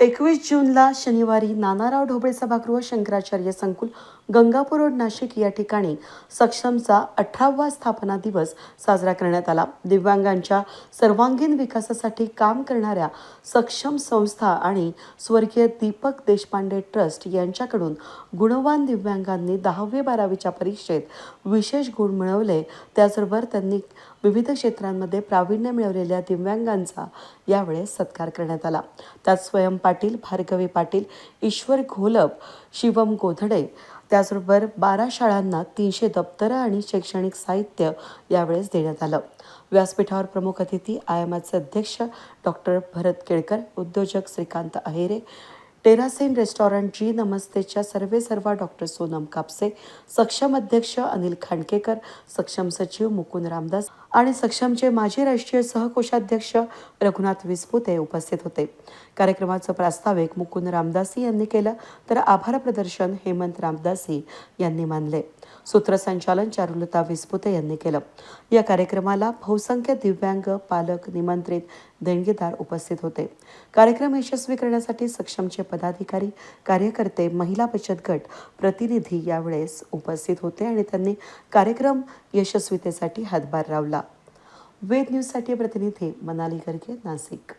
एकवीस जूनला शनिवारी नानाराव ढोबळे सभागृह शंकराचार्य संकुल गंगापूर रोड नाशिक या ठिकाणी सक्षमचा अठरावा स्थापना दिवस साजरा करण्यात आला. दिव्यांगांच्या सर्वांगीण विकासासाठी काम करणाऱ्या सक्षम संस्था आणि स्वर्गीय दीपक देशपांडे ट्रस्ट यांच्याकडून गुणवान दिव्यांगांनी दहावी बारावीच्या परीक्षेत विशेष गुण मिळवले. त्याचबरोबर त्यांनी विविध क्षेत्रांमध्ये प्रावीण्य मिळवलेल्या दिव्यांगांचा यावेळेस सत्कार करण्यात आला. त्यात स्वयं पाटील भार्गवी पाटील ईश्वर घोलप शिवम गोधडे त्याचबरोबर बारा शाळांना तीनशे दप्तरं आणि शैक्षणिक साहित्य यावेळेस देण्यात आलं. व्यासपीठावर प्रमुख अतिथी आयएमआयचे अध्यक्ष डॉक्टर भरत केळकर उद्योजक श्रीकांत अहेरे टेरासेन रेस्टॉरंट जी नमस्तेच्या सर्वे सर्वा डॉक्टर सोनम कापसे सक्षम अध्यक्ष अनिल खांडकेकर सक्षम सचिव मुकुंद रामदास आणि सक्षमचे माजी राष्ट्रीय सहकोषाध्यक्ष रघुनाथ विसपुते उपस्थित होते. कार्यक्रमाचं प्रास्ताविक मुकुंद रामदासी यांनी केलं तर आभार प्रदर्शन हेमंत रामदासी यांनी मानले. सूत्रसंचालन चारुलता विसपुते यांनी केलं. या कार्यक्रमाला बहुसंख्य दिव्यांग पालक निमंत्रित देणगीदार उपस्थित होते. कार्यक्रम यशस्वी करण्यासाठी सक्षमचे पदाधिकारी कार्यकर्ते महिला बचत गट प्रतिनिधी यावेळेस उपस्थित होते आणि त्यांनी कार्यक्रम यशस्वीतेसाठी हातभार लावला. वेद न्यूजसाठी प्रतिनिधी मनाली गर्गे नाशिक.